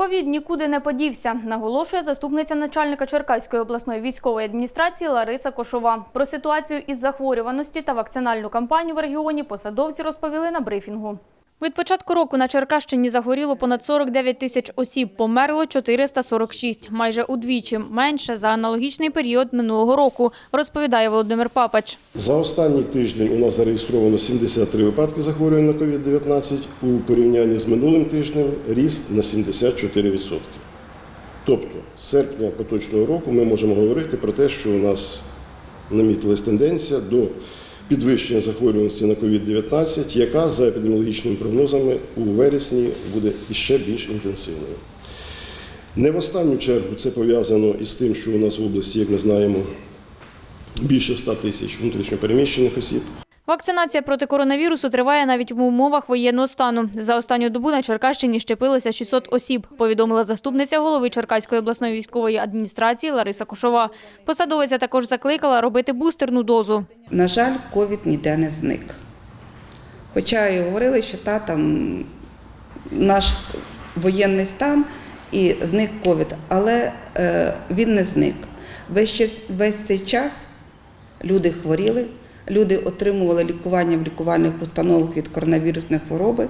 Ковід нікуди не подівся, наголошує заступниця начальника Черкаської обласної військової адміністрації Лариса Кошова. Про ситуацію із захворюваності та вакцинальну кампанію в регіоні посадовці розповіли на брифінгу. Від початку року на Черкащині захворіло понад 49 тисяч осіб, померло 446, майже удвічі менше за аналогічний період минулого року, розповідає Володимир Папач. За останній тиждень у нас зареєстровано 73 випадки захворювання на COVID-19. У порівнянні з минулим тижнем ріст на 74%. Тобто, з серпня поточного року ми можемо говорити про те, що у нас намітилась тенденція до підвищення захворюваності на COVID-19, яка за епідеміологічними прогнозами у вересні буде іще більш інтенсивною. Не в останню чергу це пов'язано із тим, що у нас в області, як ми знаємо, більше 100 тисяч внутрішньопереміщених осіб. Вакцинація проти коронавірусу триває навіть в умовах воєнного стану. За останню добу на Черкащині щепилося 600 осіб, повідомила заступниця голови Черкаської обласної військової адміністрації Лариса Кошова. Посадовиця також закликала робити бустерну дозу. На жаль, ковід ніде не зник. Хоча і говорили, що та там наш воєнний стан і зник ковід, але е, він не зник. Весь, весь цей час люди хворіли, люди отримували лікування в лікувальних установах від коронавірусної хвороби.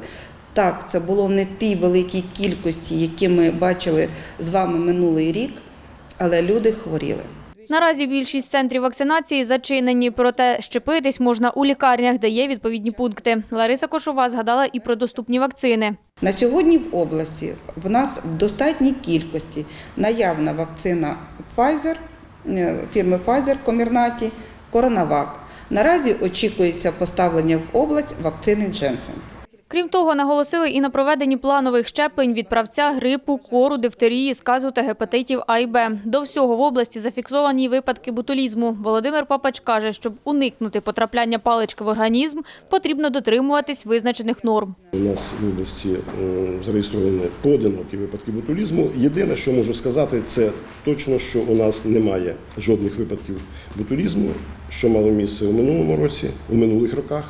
Так, це було не тій великій кількості, які ми бачили з вами минулий рік, але люди хворіли. Наразі більшість центрів вакцинації зачинені, проте щепитись можна у лікарнях, де є відповідні пункти. Лариса Кошова згадала і про доступні вакцини. На сьогодні в області в нас в достатній кількості наявна вакцина Pfizer, е, фірми Pfizer Комірнаті, Коронавак. Наразі очікується поставлення в область вакцини Дженсен. Крім того, наголосили і на проведенні планових щеплень від правця, грипу, кору, дифтерії, сказу та гепатитів А і Б. До всього в області зафіксовані випадки ботулізму. Володимир Папач каже, щоб уникнути потрапляння палички в організм, потрібно дотримуватись визначених норм. У нас в області е, зареєстровані поодинокі випадки ботулізму. Єдине, що можу сказати, це точно, що у нас немає жодних випадків ботулізму, що мало місце у минулому році, у минулих роках,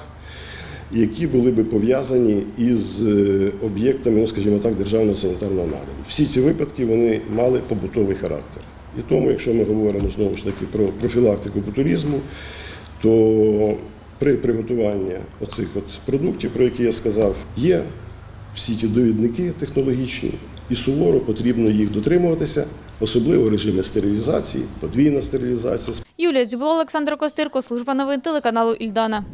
які були би пов'язані із е, об'єктами, ну скажімо так, державного санітарного нагляду. Всі ці випадки вони мали побутовий характер. І тому, якщо ми говоримо знову ж таки про профілактику ботулізму, то при приготуванні оцих от продуктів, про які я сказав, є всі ті довідники технологічні, і суворо потрібно їх дотримуватися, особливо в режимі стерилізації, подвійна стерилізація. Юлія Дзюбло, Олександр Костирко, служба новин телеканалу Ільдана.